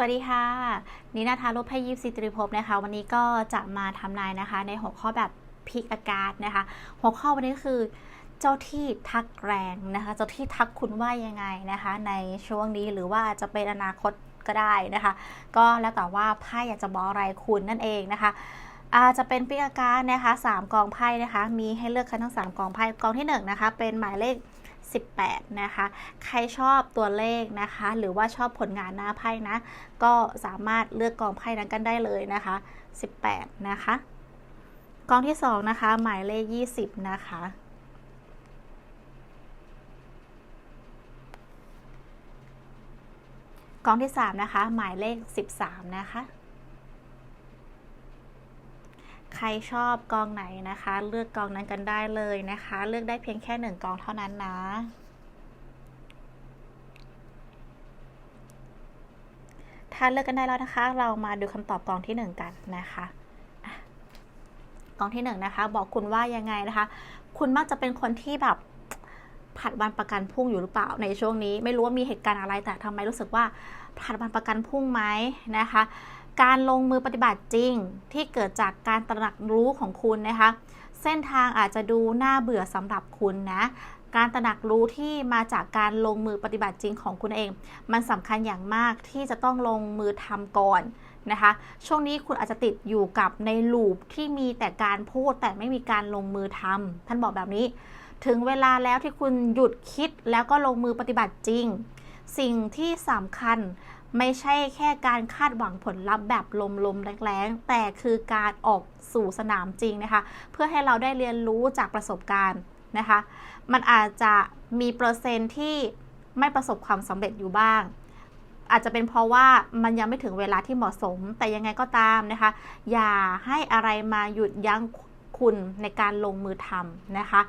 สวัสดีค่ะ นินาทาโลภัยยิปซีตรีภพนะคะ วันนี้ก็จะมาทำนายนะคะ ในหัวข้อแบบพิกอากาศนะคะ หัวข้อวันนี้คือ เจ้าที่ทักแรงนะคะ เจ้าที่ทักคุณว่ายังไงนะคะ ในช่วงนี้หรือว่าจะเป็นอนาคตก็ได้นะคะ ก็แล้วแต่ว่าไพ่อยากจะบอกอะไรคุณนั่นเองนะคะอาจะเป็นพิกอาการนะคะ3กองไพ่นะคะ มีให้เลือกกันทั้ง 3กองไพ่กองที่1นะคะเป็นหมายเลข 18 นะคะ ใครชอบตัวเลขนะคะ หรือว่าชอบผลงานหน้าไพ่นะ ก็สามารถเลือกกองไพ่นั้นกันได้เลยนะคะ 18 นะคะ กองที่ 2 นะคะ หมายเลข 20 นะคะกองที่ 3 นะคะ หมายเลข 13 นะคะ ใครชอบกองไหนนะคะ เลือกกองนั้นกันได้เลยนะคะ เลือกได้เพียงแค่หนึ่งกองเท่านั้นนะถ้าเลือกกันได้แล้วนะคะ เรามาดูคำตอบกองที่หนึ่งกันนะคะอะกองที่หนึ่งนะคะ บอกคุณว่ายังไงนะคะ คุณมักจะเป็นคนที่แบบผัดวันประกันพรุ่งอยู่หรือเปล่าในช่วงนี้ ไม่รู้ว่ามีเหตุการณ์อะไรแต่ทำไมรู้สึกว่าผัดวันประกันพรุ่งไหมนะคะ การลงมือปฏิบัติจริงที่เกิดจากการตระหนักรู้ของคุณนะคะ เส้นทางอาจจะดูน่าเบื่อสำหรับคุณนะการตระหนักรู้ที่มาจากการลงมือปฏิบัติจริงของคุณเอง มันสำคัญอย่างมากที่จะต้องลงมือทำก่อนนะคะ ช่วงนี้คุณอาจจะติดอยู่กับในลูปที่มีแต่การพูดแต่ไม่มีการลงมือทำท่านบอกแบบนี้ ถึงเวลาแล้วที่คุณหยุดคิดแล้วก็ลงมือปฏิบัติจริง สิ่งที่สำคัญ ไม่ใช่แค่การคาดหวังผลลัพธ์แบบลมๆแรงๆ แต่คือการออกสู่สนามจริงนะคะ เพื่อให้เราได้เรียนรู้จากประสบการณ์นะคะ มันอาจจะมีเปอร์เซ็นต์ที่ไม่ประสบความสำเร็จอยู่บ้าง อาจจะเป็นเพราะว่ามันยังไม่ถึงเวลาที่เหมาะสม แต่ยังไงก็ตามนะคะ อย่าให้อะไรมาหยุดยั้งคุณในการลงมือทำนะคะ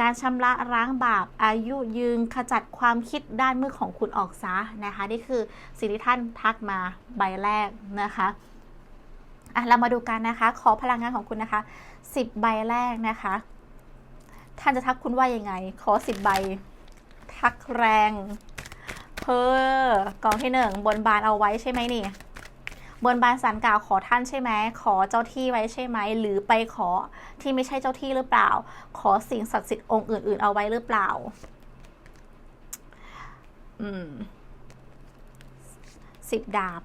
การชำระล้างบาป อายุยืนขจัดความคิดด้านมืดของคุณออกซะนะคะนี่คือสิ่งที่ท่านทักมาใบแรกนะคะอะเรามาดูกันนะคะ ขอพลังงานของคุณนะคะ 10 ใบแรกนะคะ ท่านจะทักคุณว่ายังไง ขอ 10 ใบ ทักแรง เพอกองที่หนึ่งบนบานเอาไว้ใช่ไหมนี่ บนบานสันกล่าวขอท่านใช่ไหมขอเจ้าที่ไว้ใช่ไหม หรือไปขอที่ไม่ใช่เจ้าที่หรือเปล่า ขอสิ่งศักดิ์สิทธิ์องค์อื่น ๆ เอาไว้หรือเปล่า อืมสิบดาบ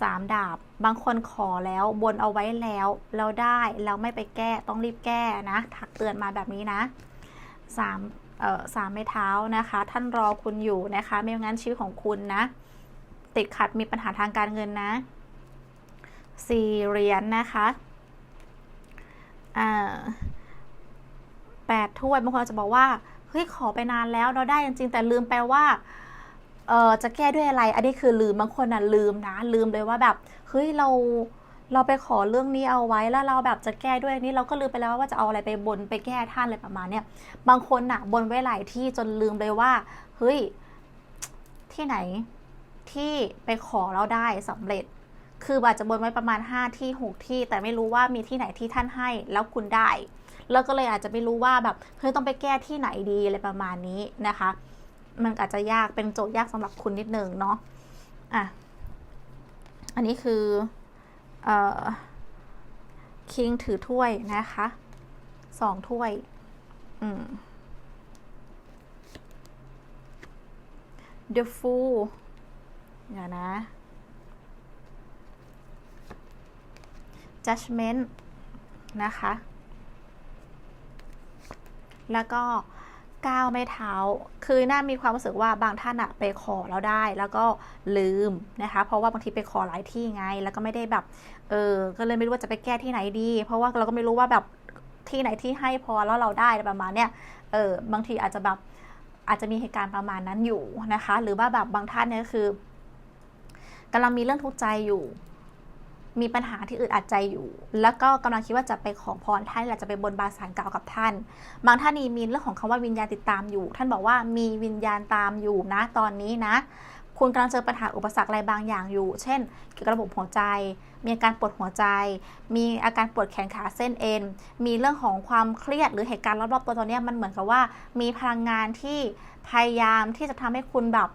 สามดาบ บางคนขอแล้วบนเอาไว้แล้วแล้วได้แล้วไม่ไปแก้ต้องรีบแก้นะทักเตือนมาแบบนี้นะสามเอ่อสามไม้เท้านะคะ ท่านรอคุณอยู่นะคะ ไม่งั้นชีวิตของคุณนะ ติดขัดมีปัญหาทางการเงินนะสี่เหรียญนนะคะแปดถ้วยบางคนจะบอกว่า เฮ้ย ขอไปนานแล้วเราได้จริงๆแต่ลืมไปว่าเออจะแก้ด้วยอะไร อันนี้คือลืมบางคนน่ะลืมนะ ลืมเลยว่าแบบ เฮ้ย เราเราไปขอเรื่องนี้เอาไว้แล้วเราแบบจะแก้ด้วยนี้เราก็ลืมไปแล้วว่าจะเอาอะไรไปบนไปแก้ท่านอะไรประมาณเนี้ยบางคนน่ะ บนไว้หลายที่จนลืมเลยว่า เฮ้ย ที่ไหน ที่ไปขอเราได้สำเร็จ คืออาจจะบนไว้ประมาณ 5 ที่ 6 ที่ แต่ไม่รู้ว่ามีที่ไหนที่ท่านให้แล้วคุณได้ แล้วก็เลยอาจจะไม่รู้ว่าแบบเฮ้ยต้องไปแก้ที่ไหนดีอะไรประมาณนี้นะคะ มันอาจจะยากเป็นโจทย์ยากสำหรับคุณนิดนึงเนาะอะอันนี้คือเอ่อคิงถือถ้วยนะคะสองถ้วย อืม The Fool เดี๋ยวนะ judgment นะคะ แล้วก็ก้าวไม่เท้า คือน่ามีความรู้สึกว่าบางท่านอะไปขอแล้วได้ แล้วก็ลืมนะคะ เพราะว่าบางทีไปขอหลายที่ไง แล้วก็ไม่ได้แบบ เออ ก็เลยไม่รู้ว่าจะไปแก้ที่ไหนดี เพราะว่าเราก็ไม่รู้ว่าแบบที่ไหนที่ให้พอแล้วเราได้ประมาณเนี้ย เออ บางทีอาจจะแบบอาจจะมีเหตุการณ์ประมาณนั้นอยู่นะคะ หรือว่าแบบบางท่านเนี่ยคือ กำลังมีเรื่องทุกข์ใจอยู่ มีปัญหาที่อึดอัดใจอยู่ แล้วก็กำลังคิดว่าจะไปขอพรท่านหรือจะไปบนบานสารกล่าวกับท่าน บางท่านนี่มีเรื่องของคำว่าวิญญาณติดตามอยู่ ท่านบอกว่ามีวิญญาณตามอยู่นะตอนนี้นะ คุณกำลังเจอปัญหาอุปสรรคอะไรบางอย่างอยู่ เช่น เกี่ยวกับระบบหัวใจ มีอาการปวดหัวใจ มีอาการปวดแขนขาเส้นเอ็น มีเรื่องของความเครียดหรือเหตุการณ์รอบๆตัวตอนนี้มันเหมือนกับว่า มีพลังงานที่พยายามที่จะทำให้คุณแบบ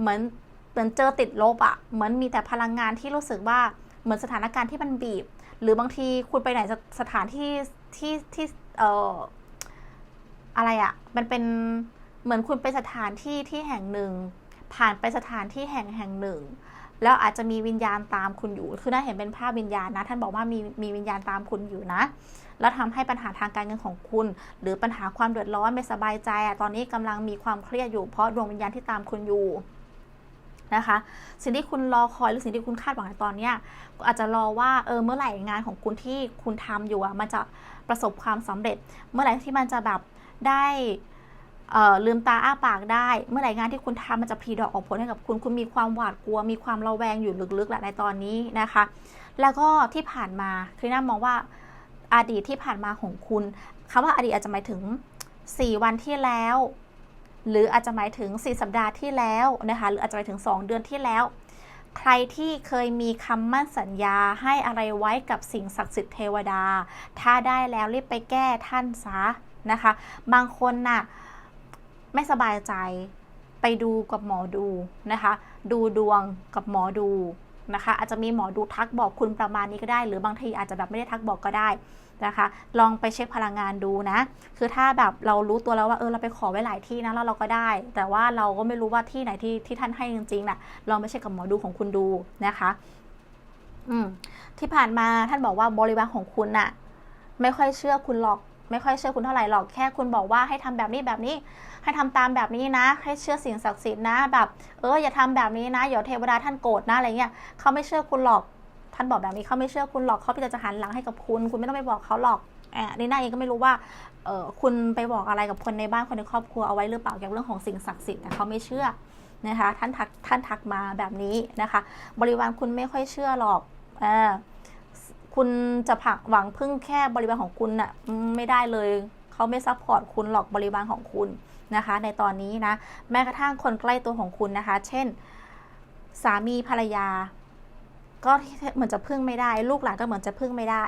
เหมือน มือนเจอติดลบอะเหมือนมีแต่พลังงานที่รู้สึกว่าเหมือนสถานการณ์ที่มันบีบ หรือบางทีคุณไปไหนสถานที่ที่ที่เอ่ออะไรอะมันเป็นเหมือนคุณไปสถานที่ที่แห่งหนึ่ง ผ่านไปสถานที่แห่งแห่งหนึ่ง แล้วอาจจะมีวิญญาณตามคุณอยู่ คือน่าเห็นเป็นภาพวิญญาณนะ ท่านบอกว่ามีมีวิญญาณตามคุณอยู่นะ แล้วทำให้ปัญหาทางการเงินของคุณ หรือปัญหาความเดือดร้อนไม่สบายใจอะตอนนี้กำลังมีความเครียดอยู่เพราะดวงวิญญาณที่ตามคุณอยู่ นะคะ สิ่งที่คุณรอคอยหรือสิ่งที่คุณคาดหวังในตอนเนี้ยอาจจะรอว่าเออเมื่อไหร่งานของคุณที่คุณทำอยู่อะมันจะประสบความสำเร็จ เมื่อไหร่ที่มันจะแบบได้ลืมตาอ้าปากได้ เมื่อไหร่งานที่คุณทำมันจะพีดอกออกผลให้กับคุณ คุณมีความหวาดกลัว มีความระแวงอยู่ลึกๆแหละในตอนนี้นะคะ แล้วก็ที่ผ่านมาคริน่ามองว่าอดีตที่ผ่านมาของคุณคำว่าอดีตอาจจะหมายถึง 4 วันที่แล้ว หรืออาจจะหมายถึง 4 สัปดาห์ที่แล้วนะคะ หรืออาจจะหมายถึง 2 เดือนที่แล้ว ใครที่เคยมีคำมั่นสัญญาให้อะไรไว้กับสิ่งศักดิ์สิทธิ์เทวดา ถ้าได้แล้วรีบไปแก้ท่านซะนะคะ บางคนน่ะไม่สบายใจไปดูกับหมอดูนะคะ ดูดวงกับหมอดู นะคะ อาจจะมีหมอดูทักบอกคุณประมาณนี้ก็ได้ หรือบางทีอาจจะแบบไม่ได้ทักบอกก็ได้นะคะ ลองไปเช็คพลังงานดูนะ คือถ้าแบบเรารู้ตัวแล้วว่าเออเราไปขอไว้หลายที่นะแล้วเราก็ได้ แต่ว่าเราก็ไม่รู้ว่าที่ไหนที่ที่ท่านให้จริงๆน่ะลองไปเช็คกับหมอดูของคุณดูนะคะ อืมที่ผ่านมาท่านบอกว่าบริวารของคุณน่ะ ไม่ค่อยเชื่อคุณหรอก ไม่ค่อยเชื่อคุณเท่าไหร่หรอกแค่คุณบอกว่าให้ทำแบบนี้แบบนี้ ให้ทำตามแบบนี้นะ ให้เชื่อสิ่งศักดิ์สิทธิ์นะแบบเอออย่าทำแบบนี้นะเดี๋ยวเทวดาท่านโกรธนะอะไรเงี้ยเขาไม่เชื่อคุณหรอกท่านบอกแบบนี้เขาไม่เชื่อคุณหรอกเขาเพียงแต่จะหันหลังให้กับคุณ คุณไม่ต้องไปบอกเขาหรอกอ่านี่น่าเองก็ไม่รู้ว่าเออคุณไปบอกอะไรกับคนในบ้านคนในครอบครัวเอาไว้หรือเปล่าเกี่ยวกับเรื่องของสิ่งศักดิ์สิทธิ์แต่เขาไม่เชื่อนะคะท่านทักท่านทักมาแบบนี้นะคะ บริวารคุณไม่ค่อยเชื่อหรอกอ่า คุณจะผักหวังพึ่งแค่บริวารของคุณน่ะไม่ได้เลยเขาไม่ซัพพอร์ตคุณหรอกบริวารของคุณนะคะ ในตอนนี้นะ แม้กระทั่งคนใกล้ตัวของคุณนะคะ เช่น สามีภรรยา ก็เหมือนจะพึ่งไม่ได้ ลูกหลานก็เหมือนจะพึ่งไม่ได้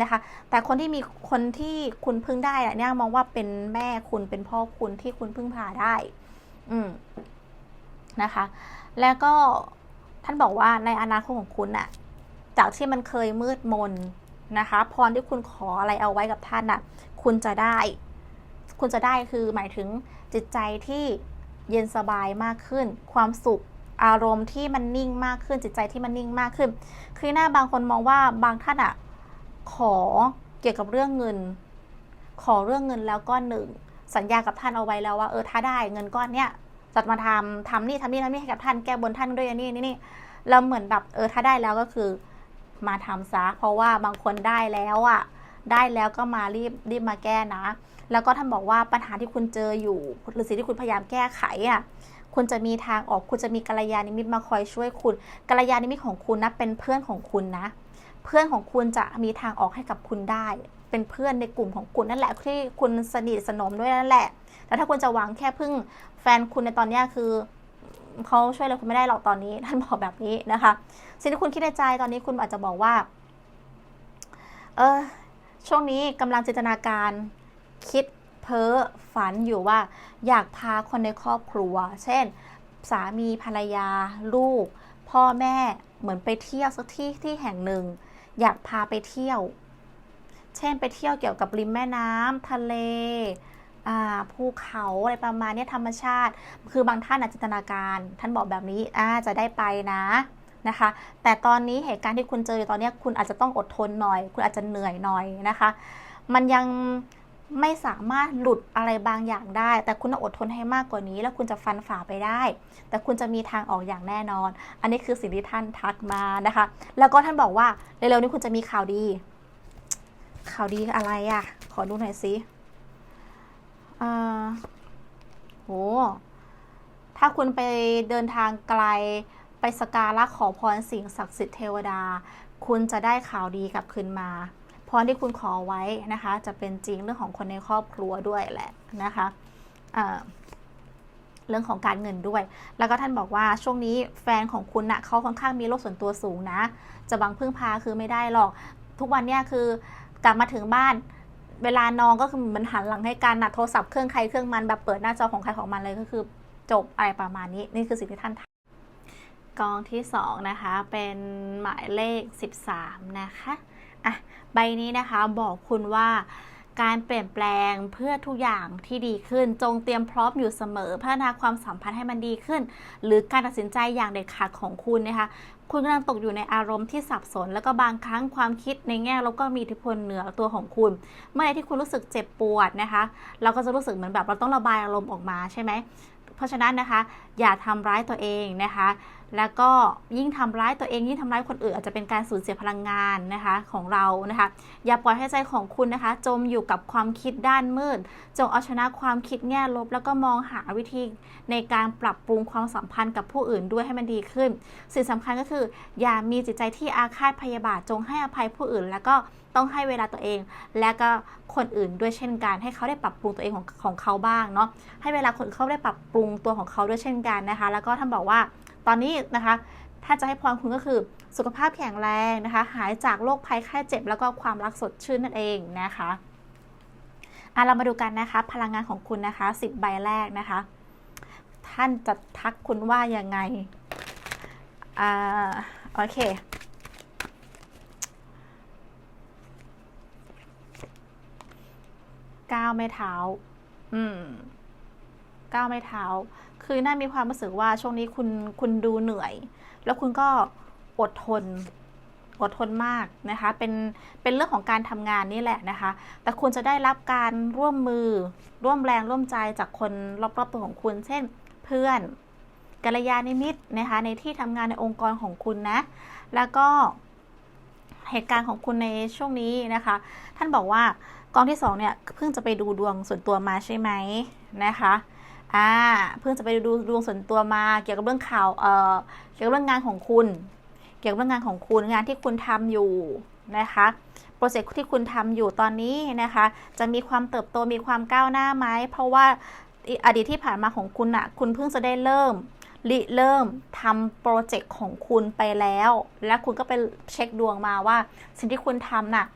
นะคะ แต่คนที่มีคนที่คุณพึ่งได้อะเนี่ยมองว่าเป็นแม่คุณเป็นพ่อคุณที่คุณพึ่งพาได้ อืมนะคะ แล้วก็ท่านบอกว่าในอนาคตของคุณน่ะ จากที่มันเคยมืดมนนะคะ พรที่คุณขออะไรเอาไว้กับท่านน่ะ คุณจะได้ คุณจะได้คือหมายถึงจิตใจที่เย็นสบายมากขึ้น ความสุขอารมณ์ที่มันนิ่งมากขึ้นจิตใจที่มันนิ่งมากขึ้น คือหน้าบางคนมองว่าบางท่านอะขอเกี่ยวกับเรื่องเงิน ขอเรื่องเงินแล้วก้อนหนึ่ง สัญญากับท่านเอาไว้แล้วว่าเออถ้าได้เงินก้อนเนี้ยจัดมาทำทำนี่ทำนี่ทำนี่ให้กับท่านแก้บนท่านด้วยนนี้นี่นี่แล้วเหมือนแบบเออถ้าได้แล้วก็คือ มาทำซะเพราะว่าบางคนได้แล้วอะได้แล้วก็มารีบรีบมาแก้นะ แล้วก็ท่านบอกว่าปัญหาที่คุณเจออยู่ หรือสิ่งที่คุณพยายามแก้ไขอะคุณจะมีทางออกคุณจะมีกัลยาณมิตรมาคอยช่วยคุณกัลยาณมิตรของคุณนะเป็นเพื่อนของคุณนะ เพื่อนของคุณจะมีทางออกให้กับคุณได้ เป็นเพื่อนในกลุ่มของคุณนั่นแหละที่คุณสนิทสนมด้วยนั่นแหละแต่ถ้าคุณจะหวังแค่พึ่งแฟนคุณในตอนนี้คือ เขาช่วยอะไรคุณไม่ได้หรอกตอนนี้ท่านบอกแบบนี้นะคะ สิ่งที่คุณคิดในใจตอนนี้คุณอาจจะบอกว่า เออช่วงนี้กำลังจินตนาการคิดเพ้อฝันอยู่ว่า อยากพาคนในครอบครัว เช่น สามีภรรยา ลูก พ่อแม่เหมือนไปเที่ยวสักที่ที่แห่งหนึ่ง อยากพาไปเที่ยว เช่นไปเที่ยวเกี่ยวกับริมแม่น้ำทะเล ภูเขาอะไรประมาณนี้ธรรมชาติ คือบางท่านอาจจินตนาการ ท่านบอกแบบนี้อาจะได้ไปนะนะคะ แต่ตอนนี้เหตุการณ์ที่คุณเจออยู่ตอนนี้คุณอาจจะต้องอดทนหน่อย คุณอาจจะเหนื่อยหน่อยนะคะ มันยังไม่สามารถหลุดอะไรบางอย่างได้ แต่คุณต้องอดทนให้มากกว่านี้ แล้วคุณจะฟันฝ่าไปได้ แต่คุณจะมีทางออกอย่างแน่นอน อันนี้คือสิ่งที่ท่านทักมานะคะ แล้วก็ท่านบอกว่าเร็วๆนี้คุณจะมีข่าวดี ข่าวดีอะไรอะ่ะ ขอดูหน่อยสิ อ่าโห ถ้าคุณไปเดินทางไกลไปสการะขอพรสิ่งศักดิ์สิทธิ์เทวดา คุณจะได้ข่าวดีกลับคืนมาพรที่คุณขอไว้นะคะ จะเป็นจริงเรื่องของคนในครอบครัวด้วยแหละนะคะอ่าเรื่องของการเงินด้วย แล้วก็ท่านบอกว่าช่วงนี้แฟนของคุณนะ่ะเขาค่อนข้างมีโลกส่วนตัวสูงนะ จะบังพึ่งพาคือไม่ได้หรอก ทุกวันเนี้ยคือกลับมาถึงบ้าน เวลานอนก็คือมันหันหลังให้กันนะโทรศัพท์เครื่องใครเครื่องมันแบบเปิดหน้าจอของใครของมันเลยก็คือจบอะไรประมาณนี้นี่คือสิ่งที่ท่านทกองที่สองนะคะเป็นหมายเลข 13 นะคะอะใบนี้นะคะบอกคุณว่า การเปลี่ยนแปลงเพื่อทุกอย่างที่ดีขึ้น จงเตรียมพร้อมอยู่เสมอพัฒนาความสัมพันธ์ให้มันดีขึ้น หรือการตัดสินใจอย่างเด็ดขาดของคุณนะคะคุณกำลังตกอยู่ในอารมณ์ที่สับสน แล้วก็บางครั้งความคิดในแง่ลบก็มีอิทธิพลเหนือตัวของคุณ เมื่อไหรที่คุณรู้สึกเจ็บปวดนะคะ เราก็จะรู้สึกเหมือนแบบเราต้องระบายอารมณ์ออกมาใช่ไหมเพราะฉะนั้นนะคะ อย่าทำร้ายตัวเองนะคะ แล้วก็ยิ่งทำร้ายตัวเองยิ่งทำร้ายคนอื่นอาจจะเป็นการสูญเสียพลังงานนะคะของเรานะคะอย่าปล่อยให้ใจของคุณนะคะ จมอยู่กับความคิดด้านมืด จงเอาชนะความคิดแง่ลบ แล้วก็มองหาวิธีในการปรับปรุงความสัมพันธ์กับผู้อื่นด้วยให้มันดีขึ้น สิ่งสำคัญก็คือ อย่ามีจิตใจที่อาฆาตพยาบาทจงให้อภัยผู้อื่น แล้วก็ต้องให้เวลาตัวเอง และก็คนอื่นด้วยเช่นกัน ให้เขาได้ปรับปรุงตัวเองของของเขาบ้างเนาะให้เวลาคนเขาได้ปรับปรุงตัวของเขาด้วยเช่นกันนะคะ แล้วก็ท่านบอกว่า ตอนนี้นะคะ ถ้าจะให้พรคุณก็คือสุขภาพแข็งแรงนะคะ หายจากโรคภัยไข้เจ็บ แล้วก็ความรักสดชื่นนั่นเองนะคะอะเรามาดูกันนะคะ พลังงานของคุณนะคะ 10 ใบแรกนะคะ ท่านจะทักคุณว่ายังไงอ่าโอเคก้าวไม่เท้า อืมก้าวไม่เท้า คือน่ามีความรู้สึกว่าช่วงนี้คุณคุณดูเหนื่อย แล้วคุณก็อดทนอดทนมากนะคะ เป็นเป็นเรื่องของการทำงานนี่แหละนะคะ แต่คุณจะได้รับการร่วมมือร่วมแรงร่วมใจจากคนรอบๆตัวของคุณ เช่น เพื่อนกัลยาณมิตรนะคะ ในที่ทำงานในองค์กรของคุณนะ แล้วก็เหตุการณ์ของคุณในช่วงนี้นะคะ ท่านบอกว่ากองที่สองเนี่ยเพิ่งจะไปดูดวงส่วนตัวมาใช่ไหมนะคะ อ่าเพิ่งจะไปดูดวงส่วนตัวมาเกี่ยวกับเรื่องข่าวเอ่อเกี่ยวกับเรื่องงานของคุณ เกี่ยวกับเรื่องงานของคุณงานที่คุณทำอยู่นะคะโปรเจกต์ที่คุณทำอยู่ตอนนี้นะคะ จะมีความเติบโตมีความก้าวหน้าไหมเพราะว่าอดีตที่ผ่านมาของคุณอะคุณเพิ่งจะได้เริ่มริเริ่มทำโปรเจกต์ของคุณไปแล้ว และคุณก็ไปเช็คดวงมาว่า สิ่งที่คุณทำน่ะ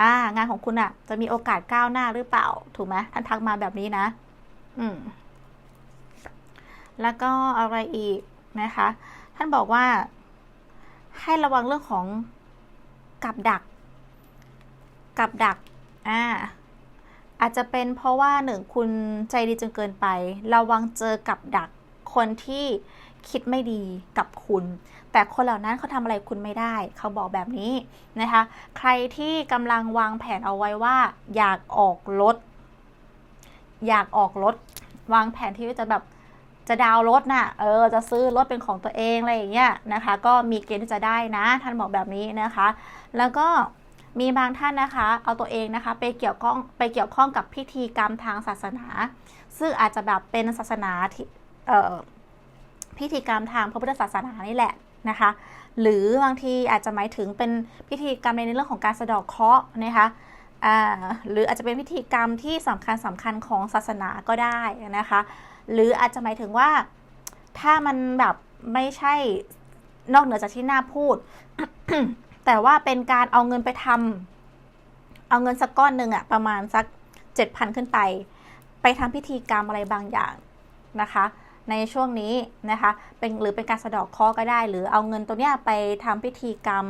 อ่างานของคุณอะจะมีโอกาสก้าวหน้าหรือเปล่า ถูกไหมท่านทักมาแบบนี้นะ อืม แล้วก็อะไรอีกนะคะ ท่านบอกว่าให้ระวังเรื่องของกับดัก กับดัก อ่า อาจจะเป็นเพราะว่าหนึ่งคุณใจดีจนเกินไป ระวังเจอกับดัก คนที่คิดไม่ดีกับคุณ แต่คนเหล่านั้นเขาทำอะไรคุณไม่ได้ เขาบอกแบบนี้นะคะ ใครที่กำลังวางแผนเอาไว้ว่า อยากออกรถ อยากออกรถ วางแผนที่จะแบบ จะดาวรถน่ะ เออ จะซื้อรถเป็นของตัวเองอะไรอย่างเงี้ยนะคะ ก็มีเกณฑ์ที่จะได้นะ ท่านบอกแบบนี้นะคะ แล้วก็มีบางท่านนะคะ เอาตัวเองนะคะ ไปเกี่ยวข้องไปเกี่ยวข้องกับพิธีกรรมทางศาสนา ซึ่งอาจจะแบบเป็นศาสนาที่เอ่อพิธีกรรมทางพระพุทธศาสนานี่แหละนะคะ หรือบางทีอาจจะหมายถึงเป็นพิธีกรรมในเรื่องของการสะดอกเคราะห์นะคะอ่าหรืออาจจะเป็นพิธีกรรมที่สำคัญสำคัญของศาสนาก็ได้นะคะ หรืออาจจะหมายถึงว่า ถ้ามันแบบไม่ใช่นอกเหนือจากที่น่าพูด แต่ว่าเป็นการเอาเงินไปทำเอาเงินสักก้อนหนึ่งอะประมาณสักเจ็ดพันขึ้นไป ไปทำพิธีกรรมอะไรบางอย่างนะคะ ในช่วงนี้นะคะเป็นหรือเป็นการสะดอกคราะห์ก็ได้ หรือเอาเงินตัวเนี้ยไปทำพิธีกรรม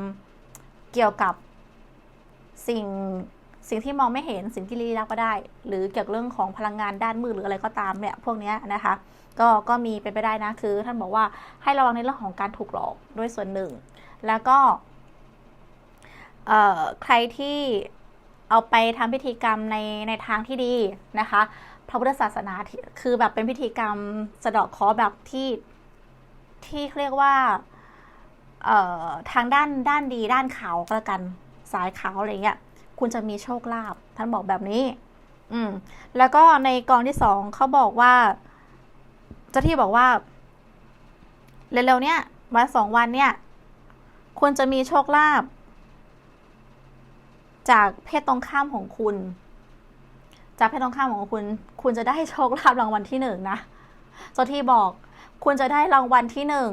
เกี่ยวกับสิ่ง สิ่งที่มองไม่เห็นสิ่งที่ลี้ลับก็ได้ หรือเกี่ยวกับเรื่องของพลังงานด้านมืดหรืออะไรก็ตามเนี่ยพวกนี้นะคะ ก็ก็มีเป็นไปได้นะคือ ท่านบอกว่าให้ระวังในเรื่องของการถูกหลอกด้วยส่วนหนึ่ง แล้วก็ใครที่เอาไปทำพิธีกรรมในในทางที่ดีนะคะพระพุทธศาสนาคือแบบเป็นพิธีกรรมสะเดาะเคราะห์แบบที่ที่เรียกว่าทางด้านด้านดีด้านขาวก็แล้วกันสายขาวอะไรเงี้ย คุณจะมีโชคลาภท่านบอกแบบนี้ อืม แล้วก็ในกองที่สองเขาบอกว่าเจ้าที่บอกว่าเร็วๆเนี้ยวันสองวันเนี่ยคุณจะมีโชคลาภจากเพศตรงข้ามของคุณ จากเพศตรงข้ามของคุณ คุณจะได้โชคลาภรางวัลที่หนึ่งนะเจ้าที่บอก คุณจะได้รางวัลที่หนึ่ง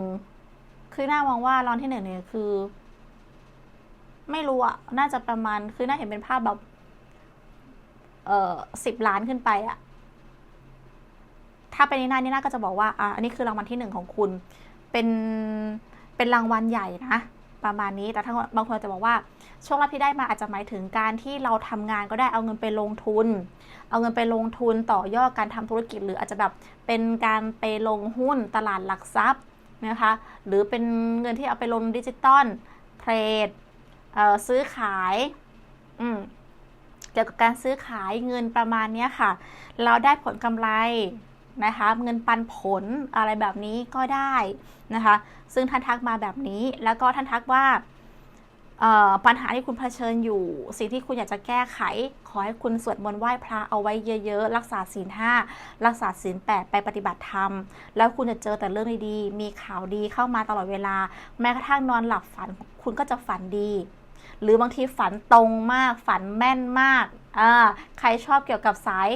คือหน่ามองว่ารางวัลที่หนึ่งเนี่ยคือ ไม่รู้อะน่าจะประมาณคือน่าเห็นเป็นภาพแบบ เอ่อสิบล้านขึ้นไปอะถ้าเป็นนีน่านี่น่าก็จะบอกว่าอะอันนี้คือรางวัลที่หนึ่งของคุณ เป็นเป็นรางวัลใหญ่นะประมาณนี้ แต่ถ้าบางคนจะบอกว่าโชคลาภที่ได้มาอาจจะหมายถึงการที่เราทำงานก็ได้เอาเงินไปลงทุน เอาเงินไปลงทุนต่อยอดการทำธุรกิจ หรืออาจจะแบบเป็นการไปลงหุ้นตลาดหลักทรัพย์นะคะ หรือเป็นเงินที่เอาไปลงดิจิตอลเทรด ซื้อขายอืมเกี่ยวกับการซื้อขายเงินประมาณเนี้ยค่ะ เราได้ผลกำไรนะคะเงินปันผลอะไรแบบนี้ก็ได้นะคะ ซึ่งท่านทักมาแบบนี้ แล้วก็ท่านทักว่าปัญหาที่คุณเผชิญอยู่ สิ่งที่คุณอยากจะแก้ไข ขอให้คุณสวดมนต์ไหว้พระเอาไว้เยอะ ๆ รักษาศีลห้ารักษาศีลแปดไปปฏิบัติธรรม แล้วคุณจะเจอแต่เรื่องดีๆ มีข่าวดีเข้ามาตลอดเวลา แม้กระทั่งนอนหลับฝัน คุณก็จะฝันดี หรือบางทีฝันตรงมาก ฝันแม่นมากอ่าใครชอบเกี่ยวกับสาย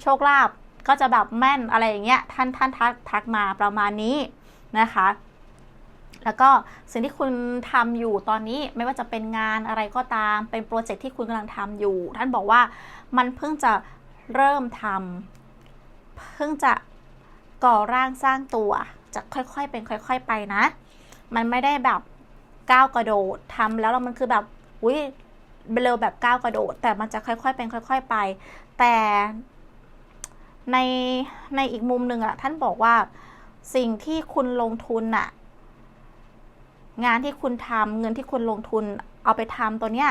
โชคลาภก็จะแบบแม่นอะไรอย่างเงี้ยท่านท่านทักทักมาประมาณนี้นะคะ แล้วก็สิ่งที่คุณทำอยู่ตอนนี้ไม่ว่าจะเป็นงานอะไรก็ตาม เป็นโปรเจกต์ที่คุณกำลังทำอยู่ ท่านบอกว่ามันเพิ่งจะเริ่มทำเพิ่งจะก่อร่างสร้างตัวจะค่อยๆเป็นค่อย ๆ ไปนะ มันไม่ได้แบบ ก้าวกระโดดทำแล้วแล้วมันคือแบบอุ้ยเร็วแบบก้าวกระโดด แต่มันจะค่อยๆเป็นค่อย ๆไป แต่ในในอีกมุมหนึ่งอะท่านบอกว่าสิ่งที่คุณลงทุนอะงานที่คุณทำเงินที่คุณลงทุนเอาไปทำตัวเนี้ย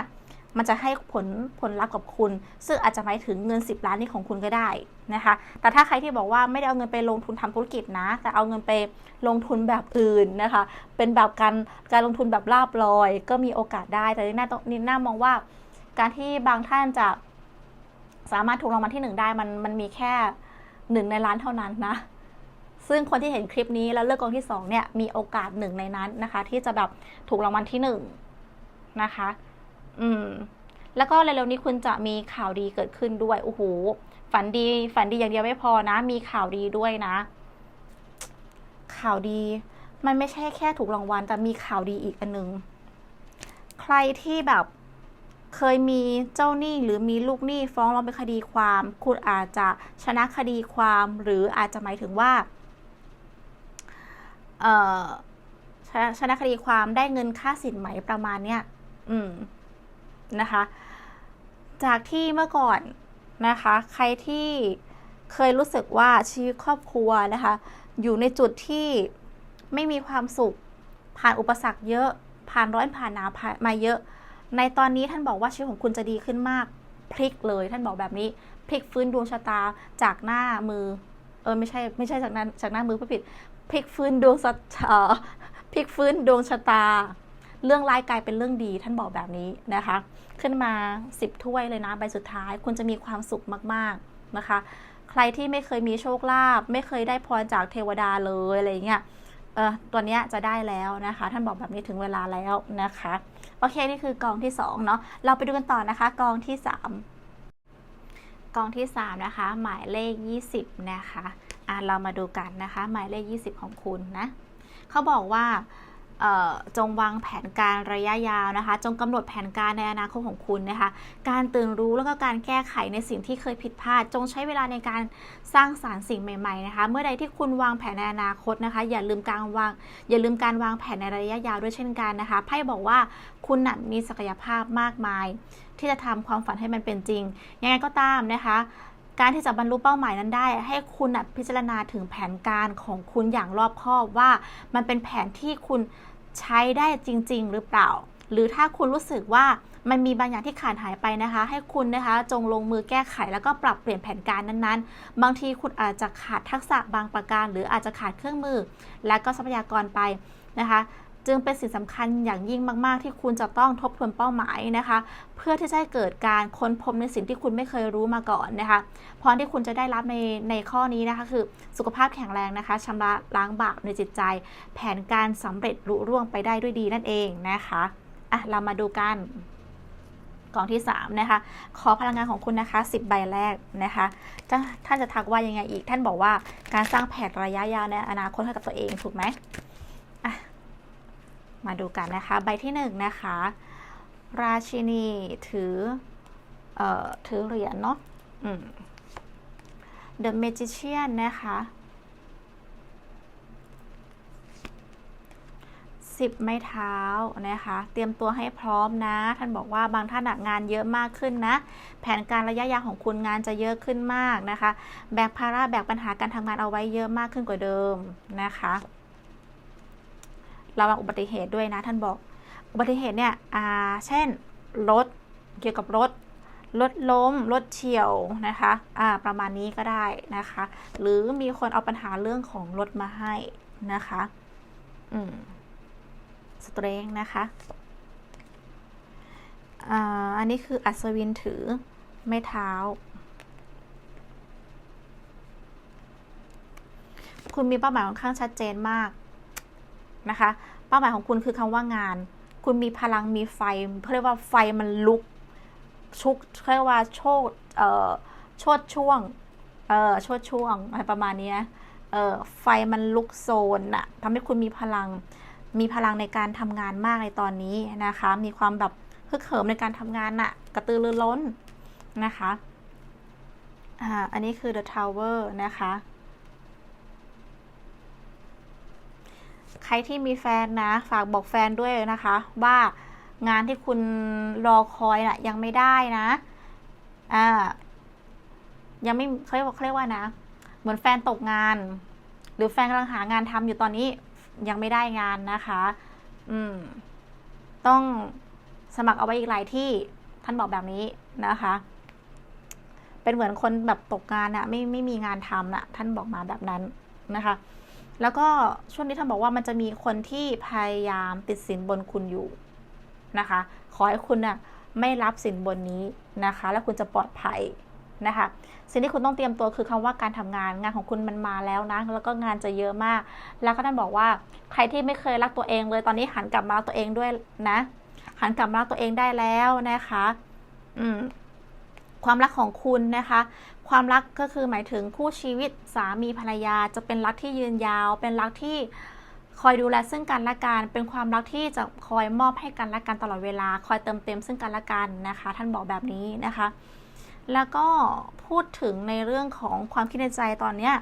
มันจะให้ผลผลลัพธ์กับคุณ ซึ่งอาจจะหมายถึงเงิน 10 ล้านนี้ของคุณก็ได้นะคะ แต่ถ้าใครที่บอกว่าไม่ได้เอาเงินไปลงทุนทำธุรกิจนะ แต่เอาเงินไปลงทุนแบบอื่นนะคะ เป็นแบบการการลงทุนแบบลาบลอย ก็มีโอกาสได้ แต่นี่น่าต้องนี่น่ามองว่า การที่บางท่านจะสามารถถูกรางวัลที่หนึ่งได้มันมันมีแค่หนึ่งในล้านเท่านั้นนะ ซึ่งคนที่เห็นคลิปนี้แล้วเลือกกองที่สองเนี่ยมีโอกาสหนึ่งในนั้นนะคะ ที่จะแบบถูกรางวัลที่หนึ่งนะคะ อืม แล้วก็เร็วๆนี้คุณจะมีข่าวดีเกิดขึ้นด้วย โอ้โห ฝันดี ฝันดีอย่างเดียวไม่พอนะ มีข่าวดีด้วยนะ ข่าวดี มันไม่ใช่แค่ถูกรางวัล แต่มีข่าวดีอีกอันหนึ่ง ใครที่แบบเคยมีเจ้าหนี้หรือมีลูกหนี้ฟ้องร้องเป็นคดีความ คุณอาจจะชนะคดีความ หรืออาจจะหมายถึงว่าเออชนะชนะคดีความได้เงินค่าสินไหมประมาณเนี้ย อืม นะคะ จากที่เมื่อก่อนนะคะ ใครที่เคยรู้สึกว่าชีวิตครอบครัวนะคะ อยู่ในจุดที่ไม่มีความสุข ผ่านอุปสรรคเยอะ ผ่านร้อนผ่านหนาวผ่านมาเยอะ ในตอนนี้ท่านบอกว่าชีวิตของคุณจะดีขึ้นมาก พลิกเลย ท่านบอกแบบนี้ พลิกฟื้นดวงชะตาจากหน้ามือ เออไม่ใช่ไม่ใช่จากนั้นจากหน้ามือผู้ผิด พลิกฟื้นดวงชะตาพลิกฟื้นดวงชะตา เรื่องร้ายกลายเป็นเรื่องดีท่านบอกแบบนี้นะคะ ขึ้นมา 10 ถ้วยเลยนะใบสุดท้าย คุณจะมีความสุขมากๆนะคะ ใครที่ไม่เคยมีโชคลาภไม่เคยได้พรจากเทวดาเลยอะไรเงี้ยเออตัวเนี้ยจะได้แล้วนะคะ ท่านบอกแบบนี้ถึงเวลาแล้วนะคะ โอเคนี่คือกองที่2เนาะเราไปดูกันต่อนะคะ กองที่ 3 กองที่ 3 นะคะ หมายเลข 20 นะคะอะเรามาดูกันนะคะ หมายเลข 20 ของคุณนะเขาบอกว่า จงวางแผนการระยะยาวนะคะ จงกำหนดแผนการในอนาคตของคุณนะคะ การตื่นรู้แล้วก็การแก้ไขในสิ่งที่เคยผิดพลาด จงใช้เวลาในการสร้างสารรค์สิ่งใหม่ๆนะคะ เมื่อใดที่คุณวางแผนในอนาคตนะคะ อย่าลืมการวางอย่าลืมการวางแผนในระยะยาวด้วยเช่นกันนะคะไพ่บอกว่าคุณนะมีศักยภาพมากมาย ที่จะทำความฝันให้มันเป็นจริง ยังไงก็ตามนะคะการที่จะบรรลุเป้าหมายนั้นได้ ให้คุณพิจารณาถึงแผนการของคุณอย่างรอบคอบว่ามันเป็นแผนที่คุณ ใช้ได้จริง ๆ หรือเปล่า หรือถ้าคุณรู้สึกว่ามันมีบางอย่างที่ขาดหายไปนะคะ ให้คุณนะคะจงลงมือแก้ไขแล้วก็ปรับเปลี่ยนแผนการนั้นๆ บางทีคุณอาจจะขาดทักษะบางประการ หรืออาจจะขาดเครื่องมือ และก็ทรัพยากรไปนะคะ จึงเป็นสิ่งสำคัญอย่างยิ่งมาก ๆ ที่คุณจะต้องทบทวนเป้าหมายนะคะ เพื่อที่จะให้เกิดการค้นพบในสิ่งที่คุณไม่เคยรู้มาก่อนนะคะพรที่คุณจะได้รับในในข้อนี้นะคะคือสุขภาพแข็งแรงนะคะชำระล้างบาปในจิตใจ แผนการสำเร็จรุ่ร่วงไปได้ด้วยดีนั่นเองนะคะอะเรามาดูกันกล่องที่3นะคะ ขอพลังงานของคุณนะคะ 10 ใบแรกนะคะท่านจะทักว่ายังไงอีก ท่านบอกว่าการสร้างแผนระยะยาวในอนาคตให้กับตัวเองถูกไหม มาดูกันนะคะ ใบที่1นะคะ ราชินีถือเอ่อถือเหรียญเนาะอืม The Magician นะคะสิบไม้เท้านะคะ เตรียมตัวให้พร้อมนะ ท่านบอกว่าบางท่านงานเยอะมากขึ้นนะ แผนการระยะยาวของคุณงานจะเยอะขึ้นมากนะคะ แบกภาระแบกปัญหาการทำงานเอาไว้เยอะมากขึ้นกว่าเดิมนะคะ ระวังอุบัติเหตุด้วยนะ ท่านบอก อุบัติเหตุเนี่ยเช่นรถเกี่ยวกับรถรถล้มรถเฉียวนะคะอ่าประมาณนี้ก็ได้นะคะ หรือมีคนเอาปัญหาเรื่องของรถมาให้นะคะอืมสเตรงนะคะอันนี้คืออัศวินถือไม่เท้า คุณมีเป้าหมายค่อนข้างชัดเจนมาก นะคะ เป้าหมายของคุณคือคำว่างาน คุณมีพลังมีไฟเขาเรียกว่าไฟมันลุก ชุกเรียกว่าโชดเอ่อชดช่วงเอ่อชดช่วงอะไรประมาณนี้เอ่อไฟมันลุกโซนอะทำให้คุณมีพลังมีพลังในการทำงานมากในตอนนี้นะคะ มีความแบบฮึกเหิมในการทำงานน่ะกระตือรือร้นนะคะอ่าอันนี้คือ the tower นะคะ ใครที่มีแฟนนะ ฝากบอกแฟนด้วยนะคะ ว่างานที่คุณรอคอยน่ะ ยังไม่ได้นะอ่ายังไม่เขาเรียกว่าเขาเรียกว่านะ เหมือนแฟนตกงาน หรือแฟนกำลังหางานทำอยู่ตอนนี้ยังไม่ได้งานนะคะ อืม ต้องสมัครเอาไว้อีกหลายที่ท่านบอกแบบนี้นะคะ เป็นเหมือนคนแบบตกงานอะไม่ไม่มีงานทำอะท่านบอกมาแบบนั้นนะคะ แล้วก็ช่วงนี้ท่านบอกว่ามันจะมีคนที่พยายามติดสินบนคุณอยู่นะคะ ขอให้คุณน่ะไม่รับสินบนนี้นะคะ แล้วคุณจะปลอดภัยนะคะ สิ่งที่คุณต้องเตรียมตัวคือคำว่าการทำงานงานของคุณมันมาแล้วนะ แล้วก็งานจะเยอะมาก แล้วก็ท่านบอกว่าใครที่ไม่เคยรักตัวเองเลยตอนนี้หันกลับมารักตัวเองด้วยนะ หันกลับมารักตัวเองได้แล้วนะคะ อืมความรักของคุณนะคะ ความรักก็คือหมายถึงคู่ชีวิตสามีภรรยาจะเป็นรักที่ยืนยาว เป็นรักที่คอยดูแลซึ่งกันและกัน เป็นความรักที่จะคอยมอบให้กันและกันตลอดเวลา คอยเติมเต็มซึ่งกันและกันนะคะ ท่านบอกแบบนี้นะคะ แล้วก็พูดถึงในเรื่องของความคิดในใจตอนเนี้ย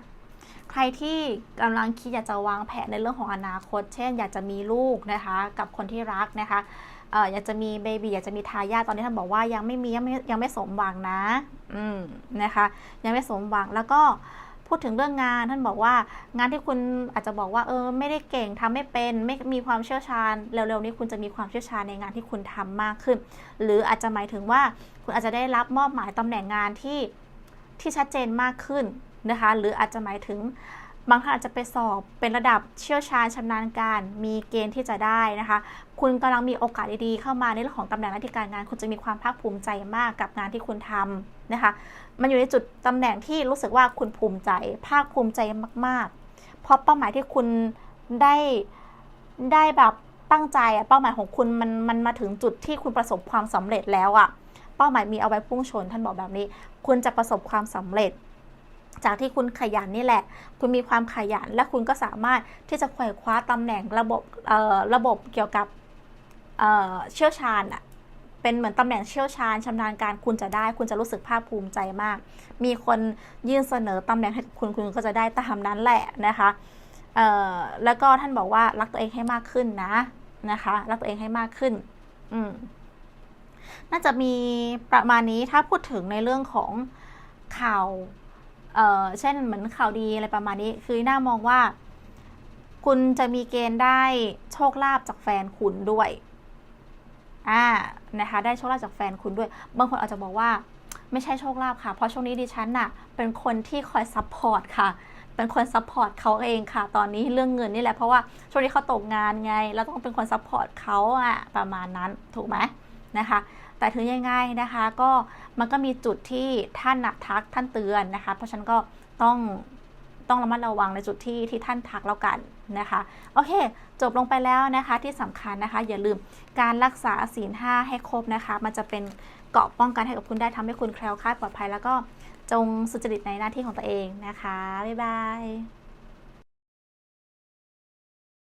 ใครที่กำลังคิดอยากจะวางแผนในเรื่องของอนาคต เช่น อยากจะมีลูกนะคะ กับคนที่รักนะคะ อ่ออยากจะมีเบบีอยากจะมีทายาทตอนนี้ท่านบอกว่ายังไม่มียังไม่ยังไม่สมหวังนะ อืมนะคะ ยังไม่สมหวังแล้วก็พูดถึงเรื่องงานท่านบอกว่างานที่คุณอาจจะบอกว่าเออไม่ได้เก่งทำไม่เป็นไม่มีความเชี่ยวชาญเร็วๆนี้คุณจะมีความเชี่ยวชาญในงานที่คุณทำมากขึ้น หรืออาจจะหมายถึงว่าคุณอาจจะได้รับมอบหมายตำแหน่งงานที่ที่ชัดเจนมากขึ้นนะคะ หรืออาจจะหมายถึงบางท่านอาจจะไปสอบเป็นระดับเชี่ยวชาญชำนาญการ มีเกณฑ์ที่จะได้นะคะ คุณกำลังมีโอกาสดีๆเข้ามาในเรื่องของตำแหน่งหน้าที่การงาน คุณจะมีความภาคภูมิใจมากกับงานที่คุณทำนะคะ มันอยู่ในจุดตำแหน่งที่รู้สึกว่าคุณภูมิใจ ภาคภูมิใจมากๆ เพราะเป้าหมายที่คุณได้ได้แบบตั้งใจอะเป้าหมายของคุณมันมันมาถึงจุดที่คุณประสบความสำเร็จแล้วอะเป้าหมายมีเอาไว้พุ่งชน ท่านบอกแบบนี้ คุณจะประสบความสำเร็จ จากที่คุณขยันนี่แหละ คุณมีความขยันและคุณก็สามารถที่จะขวคว้าตำแหน่งระบบเอ่อระบบเกี่ยวกับ เชี่ยวชาญอะเป็นเหมือนตำแหน่งเชี่ยวชาญชำนาญการคุณจะได้ คุณจะรู้สึกภาคภูมิใจมาก มีคนยื่นเสนอตำแหน่งให้กับคุณคุณก็จะได้ตามนั้นแหละนะคะแล้วก็ท่านบอกว่ารักตัวเองให้มากขึ้นนะนะคะ รักตัวเองให้มากขึ้น อืมน่าจะมีประมาณนี้ถ้าพูดถึงในเรื่องของข่าวเอ่อเช่นเหมือนข่าวดีอะไรประมาณนี้ คือน่ามองว่า คุณจะมีเกณฑ์ได้โชคลาภจากแฟนคุณด้วย อ่านะคะได้โชคลาภจากแฟนคุณด้วย บางคนอาจจะบอกว่าไม่ใช่โชคลาภค่ะ เพราะช่วงนี้ดิฉันน่ะเป็นคนที่คอยซัพพอร์ตค่ะ เป็นคนซัพพอร์ตเขาเองค่ะ ตอนนี้เรื่องเงินนี่แหละ เพราะว่าช่วงนี้เขาตกงานไงแล้วต้องเป็นคนซัพพอร์ตเขาอะประมาณนั้นถูกไหมนะคะ แต่ถึงยังไงนะคะ ก็มันก็มีจุดที่ท่านนะทักท่านเตือนนะคะ เพราะฉันก็ต้อง ต้องระมัดระวังในจุดที่ที่ท่านทักแล้วกันนะคะ โอเค จบลงไปแล้วนะคะที่สำคัญนะคะ อย่าลืมการรักษาศีลห้าให้ครบนะคะ มันจะเป็นเกราะป้องกันให้กับคุณได้ทำให้คุณแคล้วคลาดปลอดภัย แล้วก็จงสุจริตในหน้าที่ของตัวเองนะคะบ๊ายบาย